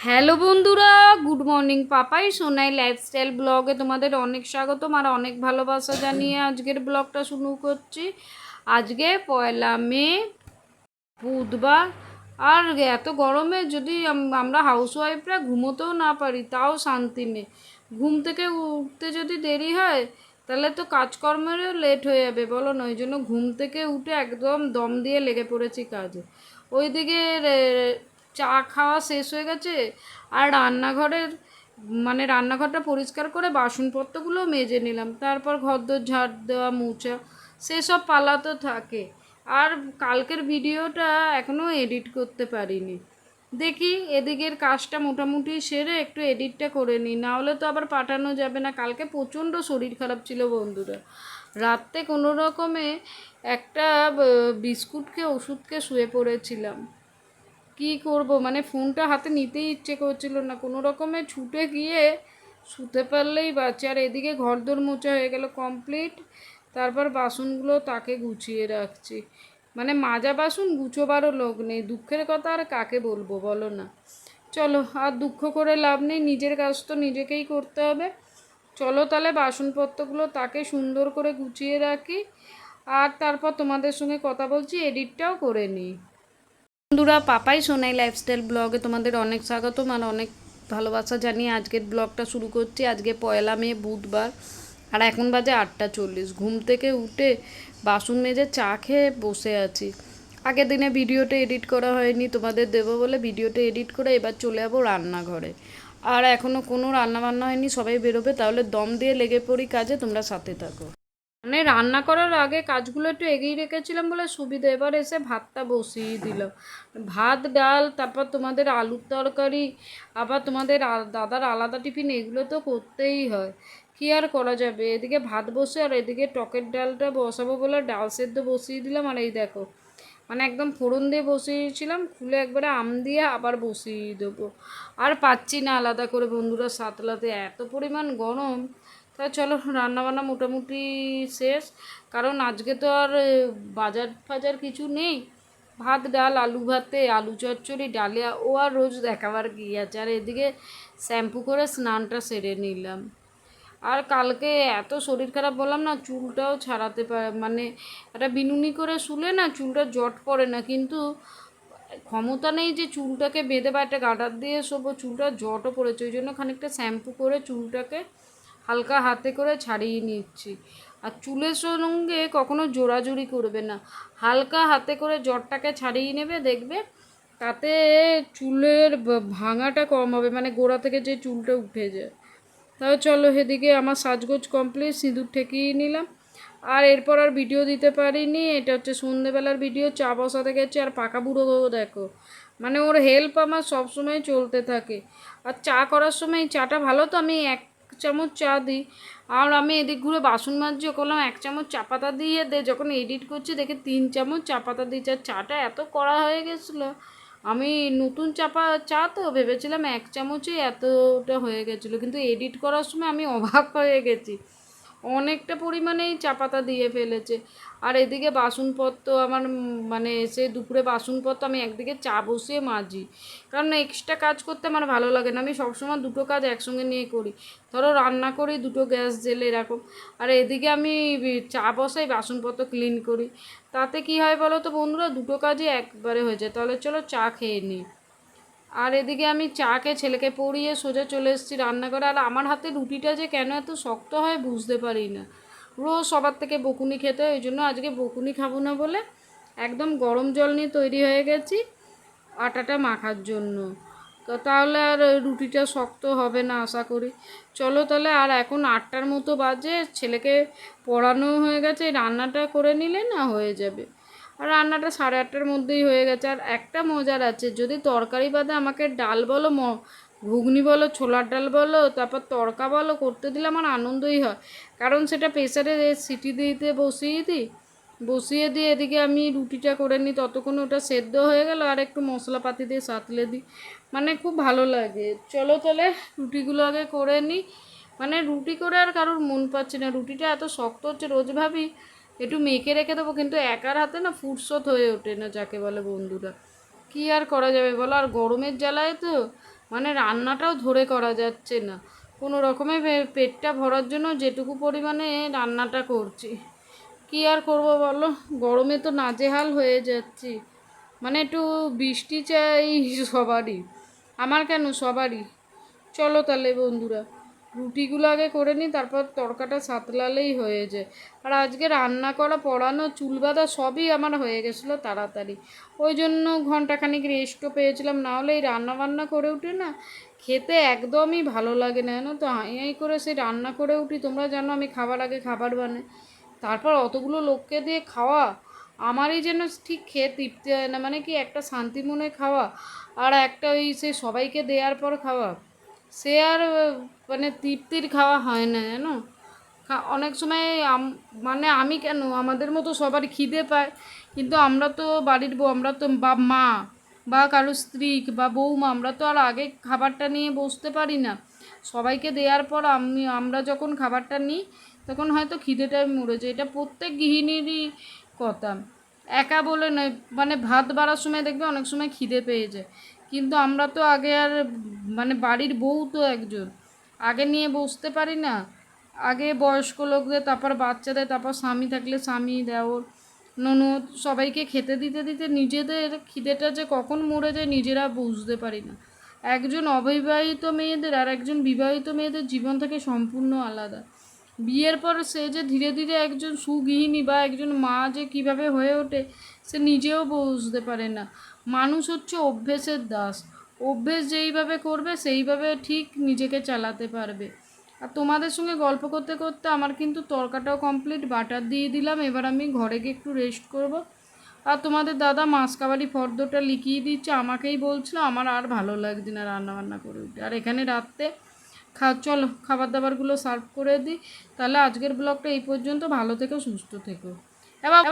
Hello বন্ধুরা, good morning Papai. Sonai lifestyle ব্লগে তোমাদের অনেক স্বাগতম আর অনেক ভালোবাসা জানিয়ে আজকের ব্লগটা শুরু করছি। আজকে পয়লা মে, বুধবার। আর এত গরমে যদি আম- আমরা হাউসওয়াইফরা ঘুমোতেও না পারি, তাও শান্তি নেই। ঘুম থেকে উঠতে যদি দেরি হয়, তাহলে তো কাজকর্মেরও লেট হয়ে যাবে, বলো না? ওই জন্য ঘুম থেকে উঠে একদম দম দিয়ে লেগে পড়েছি কাজে। ওইদিকে চা খাওয়া শেষ হয়ে গেছে আর রান্নাঘরের মানে রান্নাঘরটা পরিষ্কার করে বাসনপত্রগুলো মেজে নিলাম। তারপর ঘরদোর ঝাড় দেওয়া মুছা সেসব পালা তো থাকে। আর কালকের ভিডিওটা এখনও এডিট করতে পারিনি। দেখি এদিকের কাজটা মোটামুটি সেরে একটু এডিটটা করে নিই। না হলে তো আবার পাঠানো যাবে না। কালকে প্রচণ্ড শরীর খারাপ ছিল বন্ধুরা। রাত্রে কোনো রকমে একটা আহ, বিস্কুট খেয়ে ওষুধ খেয়ে শুয়ে পড়েছিলাম। কি করব? মানে ফোনটা হাতে নিতেই ইচ্ছে করছিল না। কোনো রকমে ছুটে গিয়ে শুতে পারলেই বাচ্চা আর এদিকে ঘরদোর মোচা হয়ে গেল কমপ্লিট তারপর বাসনগুলো তাকে গুছিয়ে রাখছি। মানে মাজা বাসন গুছোবারও লোক নেই। দুঃখের কথা আর কাকে বলব বলো না। চলো, আর দুঃখ করে লাভ নেই। নিজের কাজ তো নিজেকেই করতে হবে। চলো তাহলে বাসনপত্রগুলো তাকে সুন্দর করে গুছিয়ে রাখি। আর তারপর তোমাদের সঙ্গে কথা বলছি এডিটটাও করে নিই। বন্ধুরা, পাপাই সোনাই লাইফস্টাইল ব্লগে তোমাদের অনেক স্বাগতম আর অনেক ভালোবাসা জানিয়ে আজকের ব্লগটা শুরু করছি। আজকে পয়লা মে, বুধবার আর এখন বাজে আটটা চল্লিশ। ঘুম থেকে উঠে বাসন মেজে চা খেয়ে বসে আছি। আগের দিনে ভিডিওটা এডিট করা হয়নি, তোমাদের দেবো বলে ভিডিওটা এডিট করে এবার চলে যাব রান্নাঘরে। আর এখনও কোনো রান্না বান্না হয়নি, সবাই বেরোবে, তাহলে দম দিয়ে লেগে পড়ি কাজে, তোমরা সাথে থাকো। মানে রান্না করার আগে কাজগুলো একটু এগিয়ে রেখেছিলাম বলে সুবিধা। এবার এসে ভাতটা বসিয়ে দিলাম ভাত, ডাল, তারপর তোমাদের আলুর তরকারি, আবার তোমাদের দাদার আলাদা টিফিন, এগুলো তো করতেই হয়। কি আর করা যাবে? এদিকে ভাত বসে আর এদিকে টকের ডালটা বসাবো বলে ডাল সেদ্ধ বসিয়ে দিলাম। আর এই দেখো মানে একদম ফোড়ন দিয়ে বসিয়েছিলাম, খুলে একবারে আম দিয়ে আবার বসিয়ে দেবো। আর পাচ্ছি না আলাদা করে বন্ধুরা, সাতলাতে এত পরিমাণ গরম। তা চলো, রান্নাবান্না মোটামুটি শেষ। কারণ আজকে তো আর বাজার ফাজার কিছু নেই। ভাত, ডাল, আলু ভাতে, আলু চচ্চড়ি ডালিয়া ও আর রোজ দেখাবার কি আছে। আর এদিকে শ্যাম্পু করে স্নানটা সেরে নিলাম। আর কালকে এত শরীর খারাপ বললাম না, চুলটাও ছাড়াতে পারে মানে একটা বিনুনি করে শুলে না, চুলটা জট পড়ে না। কিন্তু ক্ষমতা নেই যে চুলটাকে বেঁধে বা একটা গাডার দিয়ে শোবো, চুলটা জটও পড়েছে। ওই জন্য খানিকটা শ্যাম্পু করে চুলটাকে হালকা হাতে করে ছাড়িয়ে নিচ্ছি। আর চুলের সঙ্গে কখনো জোড়াজুড়ি করবে না। হালকা হাতে করে জটটাকে ছাড়িয়ে নেবে, দেখবে তাতে চুলের ভাঙাটা কম হবে মানে গোড়া থেকে যে চুলটা উঠে যায়। তাহলে চলো সেদিকে আমার সাজগোজ কমপ্লিট সিঁদুর ঠেকিয়ে নিলাম। আর এরপর আর ভিডিও দিতে পারিনি, এটা হচ্ছে সন্ধেবেলার ভিডিও চা বসাতে গেছে। আর পাকা বুড়ো দেখো মানে ওর হেল্প আমার সবসময় চলতে থাকে। আর চা করার সময় চাটা ভালো তো আমি এক চামচ চা দিই। আর আমি এদিক ঘুরে বাসন মাজি করলাম, এক চামচ চা পাতা দিয়ে দে। যখন এডিট করছি, দেখে তিন চামচ চা পাতা দিয়েছে। আর চাটা এত কড়া হয়ে গেছিল। আমি নতুন চাপা চা তো ভেবেছিলাম এক চামচেই এতটা হয়ে গেছিল। কিন্তু এডিট করার সময় আমি অবাক হয়ে গেছি। অনেকটা পরিমাণেই চা পাতা দিয়ে ফেলেছে। আর এদিকে বাসনপত্র আমার মানে এসে দুপুরে বাসনপত্র আমি একদিকে চা বসিয়ে মাজি। কারণ এক্সট্রা কাজ করতে আমার ভালো লাগে না। আমি সবসময় দুটো কাজ একসঙ্গে নিয়ে করি। ধরো রান্না করি, দুটো গ্যাস জেলে এরকম। আর এদিকে আমি চা বসাই, বাসনপত্র ক্লিন করি। তাতে কি হয় বলো তো বন্ধুরা? দুটো কাজই একবারে হয়ে যায়। তাহলে চলো চা খেয়ে নিই। আর এদিকে আমি চা খেয়ে ছেলেকে পড়িয়ে সোজা চলে এসেছি রান্নাঘরে। আর আমার হাতে রুটিটা যে কেন এত শক্ত হয় বুঝতে পারি না রোজ সবার থেকে বকুনি খেতে ওই জন্য আজকে বকুনি খাব না বলে একদম গরম জল নিয়ে তৈরি হয়ে গেছি আটাটা মাখার জন্য। তো তাহলে আর রুটিটা শক্ত হবে না আশা করি। চলো তাহলে আর এখন আটটার মতো বাজে, ছেলেকে পড়ানো হয়ে গেছে, রান্নাটা করে নিলে না হয়ে যাবে। রান্নাটা সাড়ে আটটার মধ্যেই হয়ে গেছে। আর একটা মজার আছে, যদি তরকারি বাদে আমাকে ডাল বলো, ম, ঘুগনি বলো, ছোলার ডাল বলো, তারপর তড়কা বলো, করতে দিলে আমার আনন্দই হয়। কারণ সেটা প্রেসারে সিটি দিতে, বসিয়ে দিই। বসিয়ে দিয়ে এদিকে আমি রুটিটা করে নিই, ততক্ষণ ওটা সেদ্ধ হয়ে গেল আর একটু মশলাপাতি দিয়ে সাতলে দিই। মানে খুব ভালো লাগে। চলো তাহলে রুটিগুলো আগে করে নিই। মানে রুটি করে আর কারোর মন পাচ্ছে না। রুটিটা এত শক্ত হচ্ছে, রোজ ভাবি একটু মেখে রেখে দেবো, কিন্তু একার হাতে না ফুরসত হয়ে ওঠে না যাকে বলে বন্ধুরা। কি আর করা যাবে বলো? আর গরমের জ্বালায় তো মানে রান্নাটাও ধরে করা যাচ্ছে না। কোনো রকমে পেটটা ভরার জন্য যেটুকু পরিমাণে রান্নাটা করছি। কি আর করব বলো? গরমে তো নাজেহাল হয়ে যাচ্ছি। মানে একটু বৃষ্টি চাই সবারই। আমার কেন সবারই? চলো তাহলে বন্ধুরা। রুটিগুলো আগে করে নিই, তারপর তরকাটা সাতলালেই হয়ে যায়। আর আজকে রান্না করা, পড়ানো, চুল বাঁধা সবই আমার হয়ে গেছিল তাড়াতাড়ি। ওই জন্য ঘন্টাখানিক রেস্টও পেয়েছিলাম, না হলে এই রান্না বান্না করে উঠে না খেতে একদমই ভালো লাগে না, জানো তো? হাই হাই করে সেই রান্না করে উঠি, তোমরা জানো আমি খাবার আগে খাবার বানাই। তারপর অতগুলো লোককে দিয়ে খাওয়া, আমারই যেন ঠিক খেয়ে তৃপ্তি হয় না মানে কি একটা শান্তি মনে খাওয়া, আর একটা ওই সে সবাইকে দেওয়ার পর খাওয়া। সে আর মানে তৃপ্তির খাওয়া হয় না, জানো? অনেক সময় মানে আমি কেন? আমাদের মতো সবার খিদে পায়। কিন্তু আমরা তো বাড়ির বউ, আমরা তো বা মা বা কারও স্ত্রী বা বৌমা, আমরা তো আর আগে খাবারটা নিয়ে বসতে পারি না। সবাইকে দেওয়ার পর আমি, আমরা যখন খাবারটা নিই, তখন হয়তো খিদেটাই মরে যায়। এটা প্রত্যেক গৃহিণীরই কথা। একা বলে নয় মানে ভাত বাড়ার সময় দেখবে অনেক সময় খিদে পেয়ে যায়। কিন্তু আমরা তো আগে আর মানে বাড়ির বউ তো একজন। আগে নিয়ে বসতে পারি না। আগে বয়স্ক লোকদের, তারপর বাচ্চাদের, তারপর স্বামী থাকলে স্বামী, দেওর, ননদ, সবাইকে খেতে দিতে দিতে নিজেদের খিদেটা যে কখন মরে যায় নিজেরা বুঝতে পারি না। একজন অবিবাহিত মেয়েদের আর একজন বিবাহিত মেয়েদের জীবন থেকে সম্পূর্ণ আলাদা। বিয়ের পর সে যে ধীরে ধীরে একজন সুগৃহিণী বা একজন মা যে কীভাবে হয়ে ওঠে, সে নিজেও বুঝতে পারে না। মানুষ হচ্ছে অভ্যেসের দাস। অভ্যেস যেইভাবে করবে, সেইভাবে ঠিক নিজেকে চালাতে পারবে। আর তোমাদের সঙ্গে গল্প করতে করতে আমার কিন্তু তরকাটাও কমপ্লিট বাটার দিয়ে দিলাম, এবার আমি ঘরে গিয়ে একটু রেস্ট করব। আর তোমাদের দাদা মাসকাবারি ফর্দটা লিখিয়ে দিচ্ছে, আমাকেই বলছিল, আমার আর ভালো লাগছে না রান্না বান্না করে উঠে আর এখানে রাত্রে খা, চলো খাবার দাবারগুলো সার্ভ করে দিই। তাহলে আজকের ব্লগটা এই পর্যন্ত, ভালো থেকো, সুস্থ থেকো। এবার